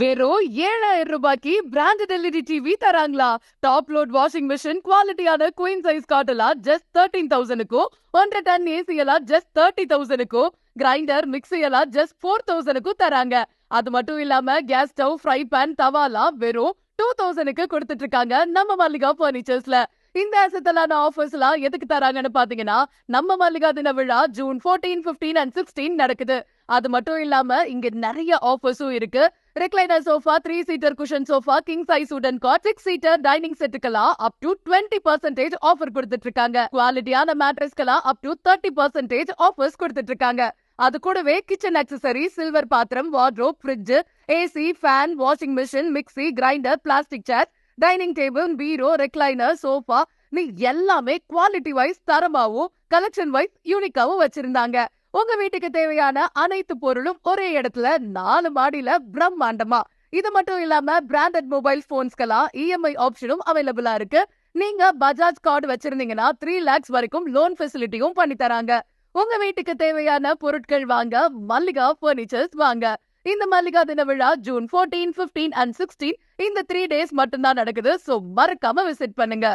வெறும் ஏழாயிரம் ரூபாய்க்கு பிராண்டட் எல்இடி டிவி தராங்களா? டாப் லோட் வாஷிங் மிஷின் குவாலிட்டியான குயின் சைஸ் காட்டலாம் ஜஸ்ட் தேர்ட்டீன் தௌசண்ட்க்கும் ஒன்றரை டன் ஏசி எல்லாம் ஜஸ்ட் தேர்ட்டி தௌசண்ட்க்கும் கிரைண்டர் மிக்ஸி எல்லாம் ஜஸ்ட் ஃபோர் தௌசண்ட்க்கும் தராங்க. அது மட்டும் இல்லாம கேஸ் ஸ்டவ் ஃப்ரை பேன் தவாலாம் வெறும் டூ தௌசண்ட்க்கு கொடுத்துட்டு இருக்காங்க நம்ம மல்லிகா பர்னிச்சர்ஸ்ல இந்த அசத்தலான ஆஃபர்ஸ் எல்லாம் எதுக்கு தராங்கன்னு பாத்தீங்கன்னா நம்ம மல்லிகா தின விழா ஜூன் 14 15 அண்ட் சிக்ஸ்டீன் நடக்குது. அது மட்டும் இல்லாம இங்க நிறைய ஆஃபர்ஸும் இருக்கு. Recliner sofa three seater cushion sofa king size உடன் cot six seater dining செட்டுக்கெல்லாம் up to twenty percentage offer கொடுத்துட்டு இருக்காங்க குவாலிட்டியான மேட்ரஸ்க்கெல்லாம் up to thirty percentage offers கொடுத்துட்டு இருக்காங்க அது கூடவே கிச்சன் அக்சசரி சில்வர் பாத்திரம் wardrobe fridge AC fan washing machine mixie grinder plastic chair dining table bureau recliner sofa நீ எல்லாமே குவாலிட்டி வைஸ் தரமாவும் கலெக்ஷன் வைஸ் யூனிக்காவும் வச்சிருந்தாங்க. உங்க வீட்டுக்கு தேவையான அனைத்து பொருளும் ஒரே இடத்துல நாலு மாடியில பிரம்மாண்டமா. இது மட்டும் இல்லாம பிராண்டட் மொபைல் போன்ஸ்க்கெல்லாம் இஎம்ஐ ஆப்ஷனும் அவைலபிளா இருக்கு. நீங்க பஜாஜ் கார்டு வச்சிருந்தீங்கன்னா த்ரீ லேக்ஸ் வரைக்கும் லோன் ஃபெசிலிட்டியும் பண்ணி தராங்க. உங்க வீட்டுக்கு தேவையான பொருட்கள் வாங்க மல்லிகா பர்னிச்சர்ஸ் வாங்க. இந்த மல்லிகா தின விழா ஜூன் 14 15 அண்ட் சிக்ஸ்டீன் இந்த த்ரீ டேஸ் மட்டும்தான் நடக்குது. சோ மறக்காம விசிட் பண்ணுங்க.